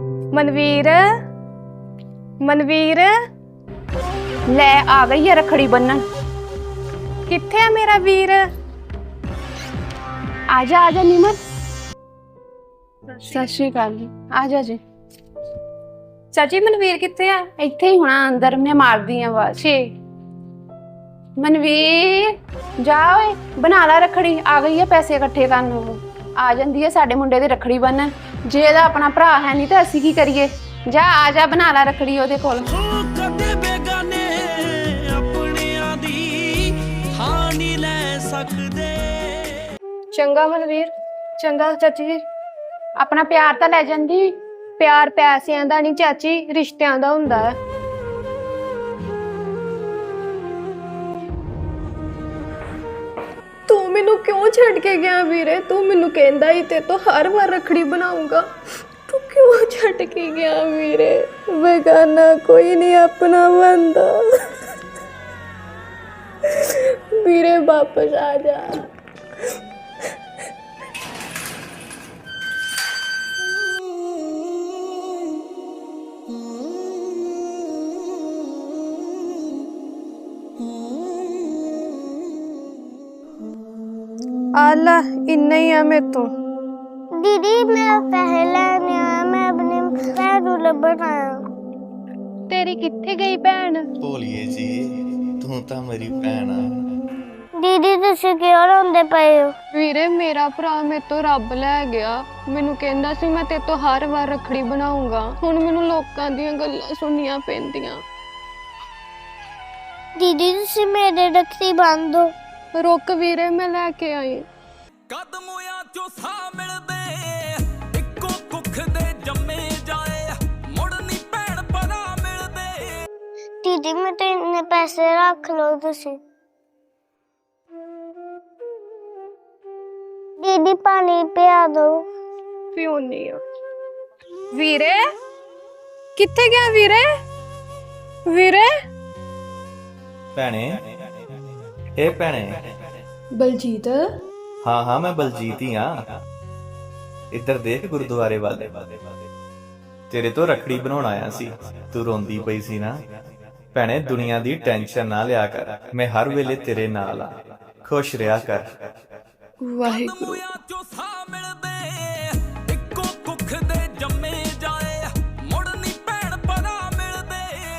ਮਨਵੀਰ ਮਨਵੀਰ। ਲੈ ਆ ਗਈ ਹੈ ਰਖੜੀ ਬੰਨਣ। ਕਿੱਥੇ ਆ ਮੇਰਾ ਵੀਰ? ਆ ਜਾ ਆ ਜਾ ਨਿਮਰ। ਸਤਿ ਸ਼੍ਰੀ ਅਕਾਲ ਜੀ। ਆ ਜਾ ਜੀ। ਚਾਚੀ ਮਨਵੀਰ ਕਿੱਥੇ ਆ? ਇੱਥੇ ਹੀ ਹੋਣਾ ਅੰਦਰ ਮੈਂ ਮਾਰਦੀ ਆ ਛੇ ਮਨਵੀਰ ਜਾ ਓਏ ਬਣਾ ਲੈ ਰਖੜੀ। ਆ ਗਈ ਹੈ ਪੈਸੇ ਇਕੱਠੇ ਕਰਨ ਨੂੰ। ਆ ਜਾਂਦੀ ਹੈ ਸਾਡੇ ਮੁੰਡੇ ਦੀ ਰਖੜੀ ਬੰਨਣ। ਜੇ ਇਹਦਾ ਆਪਣਾ ਭਰਾ ਹੈ ਨਹੀਂ ਤਾਂ ਅਸੀਂ ਕੀ ਕਰੀਏ? ਜਾ ਆ ਜਾ ਬਣਾ ਲੈ ਰਖੜੀ ਉਹਦੇ ਕੋਲ। ਕਦੇ ਬੇਗਾਨੇ ਆਪਣਿਆਂ ਦੀ ਥਾਂ ਨਹੀਂ ਲੈ ਸਕਦੇ। ਚੰਗਾ ਮਨਵੀਰ ਚੰਗਾ ਚਾਚੀ ਜੀ। ਆਪਣਾ ਪਿਆਰ ਤਾਂ ਲੈ ਜਾਂਦੀ। ਪਿਆਰ ਪੈਸਿਆਂ ਦਾ ਨਹੀਂ ਚਾਚੀ ਰਿਸ਼ਤਿਆਂ ਦਾ ਹੁੰਦਾ ਹੈ। ਕਿਉਂ ਛੱਡ ਕੇ ਗਿਆ ਵੀਰੇ? ਤੂੰ ਮੈਨੂੰ ਕਹਿੰਦਾ ਹੀ ਤੇ ਤੂੰ ਹਰ ਵਾਰ ਰਖੜੀ ਬਣਾਉਂਗਾ ਤੂੰ ਕਿਉਂ ਛੱਡ ਕੇ ਗਿਆ ਵੀਰੇ? ਬੇਗਾਨਾ ਕੋਈ ਨਹੀਂ ਆਪਣਾ ਬੰਦਾ। ਵੀਰੇ ਵਾਪਸ ਆ ਜਾ। ਆਲਾ ਇੰਨਾ ਹੀ ਆ ਮੇਰੇ ਤੋਂ। ਦੀਦੀ ਮੈਂ ਪਹਿਲਾ ਨਿਆ ਮੈਂ ਆਪਣੇ ਭੈਣ ਨੂੰ ਲੱਭਣ ਤੇਰੀ ਕਿੱਥੇ ਗਈ ਭੈਣ? ਭੋਲੀਏ ਜੀ ਤੂੰ ਤਾਂ ਮੇਰੀ ਭੈਣ ਆ। ਦੀਦੀ ਤੁਸੀਂ ਕਿਉਂ ਰੋਂਦੇ ਪਏ ਹੋ? ਵੀਰੇ ਮੇਰਾ ਭਰਾ ਮੇਰੇ ਤੋਂ ਰੱਬ ਲੈ ਗਿਆ। ਮੈਨੂੰ ਕਹਿੰਦਾ ਸੀ ਮੈਂ ਤੇ ਤੋਂ ਹਰ ਵਾਰ ਰੱਖੜੀ ਬਣਾਉਂਗਾ ਹੁਣ ਮੈਨੂੰ ਲੋਕਾਂ ਦੀਆਂ ਗੱਲਾਂ ਸੁਣੀਆਂ ਪੈਂਦੀਆਂ। ਦੀਦੀ ਤੁਸੀਂ ਮੇਰੇ ਰੱਖੜੀ ਬੰਨ ਦਿਓ। ਰੁਕ ਵੀਰੇ ਮੈਂ ਲੈ ਕੇ ਆਈ। ਕਦਮੋਆਂ ਚੋਂ ਸਾਹ ਮਿਲਦੇ ਇੱਕੋ ਕੁੱਖ ਦੇ ਜੰਮੇ ਜਾਏ। ਮੁੜ ਨਹੀਂ ਭੈਣ ਭਰਾ ਮਿਲਦੇ। ਦੀਦੀ ਮੈਂ ਤੇ ਇੰਨੇ ਪੈਸੇ ਰੱਖ ਲਓ ਤੁਸੀਂ। ਦੀਦੀ ਪਾਣੀ ਪਿਆ ਦਿਓ ਪਿਉਣੀ ਆ। ਵੀਰੇ ਕਿੱਥੇ ਗਿਆ ਵੀਰੇ? ਵੀਰੇ? ਭੈਣੇ ਇਹ ਭੈਣੇ। ਬਲਜੀਤ? ਹਾਂ ਹਾਂ ਮੈਂ ਬਲਜੀਤ ਹੀ ਆ ਇੱਧਰ ਦੇਖ ਗੁਰਦੁਆਰੇ ਵੱਲ। ਤੇਰੇ ਤੋਂ ਰਖੜੀ ਬਣਾਉਣ ਆਇਆ ਸੀ। ਤੂੰ ਰੋਂਦੀ ਪਈ ਸੀ ਨਾ। ਭੈਣੇ ਦੁਨੀਆ ਦੀ ਟੈਨਸ਼ਨ ਨਾ ਲਿਆ ਕਰ। ਮੈਂ ਹਰ ਵੇਲੇ ਤੇਰੇ ਨਾਲ ਆ ਖੁਸ਼ ਰਿਹਾ ਕਰ। ਵਾਹਿਗੁਰੂ।